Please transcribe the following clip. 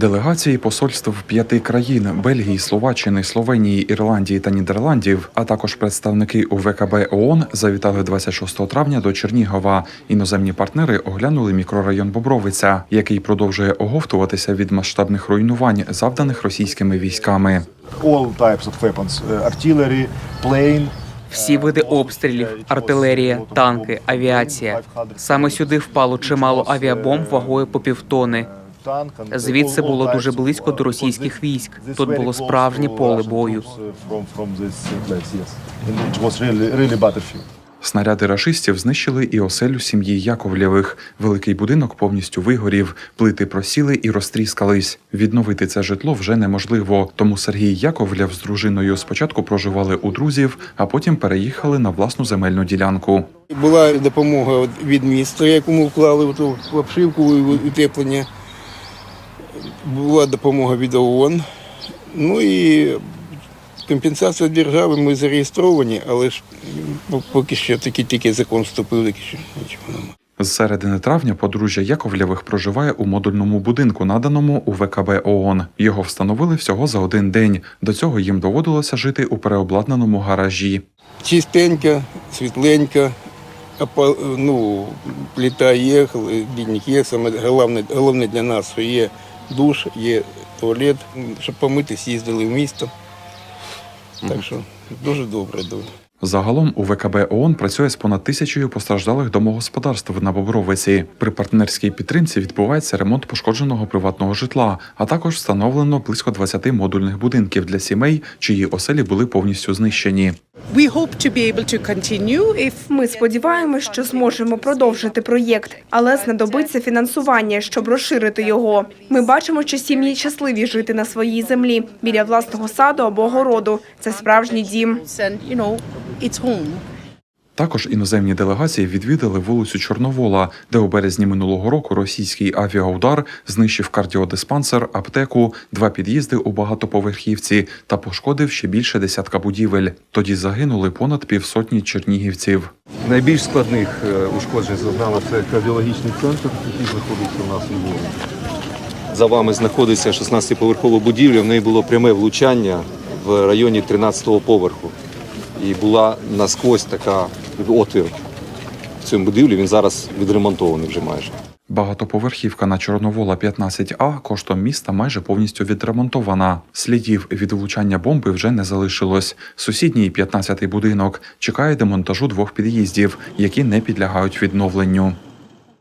Делегації посольств п'яти країн Бельгії, Словаччини, Словенії, Ірландії та Нідерландів, а також представники УВКБ ООН завітали 26 травня до Чернігова. Іноземні партнери оглянули мікрорайон Бобровиця, який продовжує оговтуватися від масштабних руйнувань, завданих російськими військами. all types of weapons, uh, artillery, plane. Всі види обстрілів, артилерія, танки, авіація. Саме сюди впало чимало авіабомб вагою по півтони. Звідси було дуже близько до російських військ. Тут було справжнє поле бою. Снаряди рашистів знищили і оселю сім'ї Яковлєвих. Великий будинок повністю вигорів, плити просіли і розтріскались. Відновити це житло вже неможливо. Тому Сергій Яковлєв з дружиною спочатку проживали у друзів, а потім переїхали на власну земельну ділянку. Була допомога від міста, яку ми вклали в ту обшивку і утеплення. Була допомога від ООН. Ну і компенсація держави ми зареєстровані, але ж ну, поки що такий тільки закон вступив, таки що нічого немає. З середини травня подружжя Яковлєвих проживає у модульному будинку, наданому у ВКБ ООН. Його встановили всього за один день. До цього їм доводилося жити у переобладнаному гаражі. Чистенько, світленько, опа- ну, плита є, холодильник є. Саме головне, головне для нас, що є душ, є туалет. Щоб помитись, їздили в місто. Так що дуже добре. Дуже. Загалом у ВКБ ООН працює з понад тисячею постраждалих домогосподарств на Бобровиці. При партнерській підтримці відбувається ремонт пошкодженого приватного житла, а також встановлено близько 20 модульних будинків для сімей, чиї оселі були повністю знищені. Ми сподіваємось, що зможемо продовжити проєкт, але знадобиться фінансування, щоб розширити його. Ми бачимо, що сім'ї щасливі жити на своїй землі біля власного саду або городу. Це справжній дім. Також іноземні делегації відвідали вулицю Чорновола, де у березні минулого року російський авіаудар знищив кардіодиспансер, аптеку, два під'їзди у багатоповерхівці та пошкодив ще більше десятка будівель. Тоді загинули понад півсотні чернігівців. Найбільш складних е, ушкоджень зазнала це кардіологічний центр, який знаходиться у нас у Львові. За вами знаходиться 16-поверхова будівля. В неї було пряме влучання в районі 13-го поверху. І була насквозь така отвір в цьому будівлі. Він зараз відремонтований вже майже. Багатоповерхівка на Чорновола 15А коштом міста майже повністю відремонтована. Слідів від влучання бомби вже не залишилось. Сусідній 15-й будинок чекає демонтажу двох під'їздів, які не підлягають відновленню.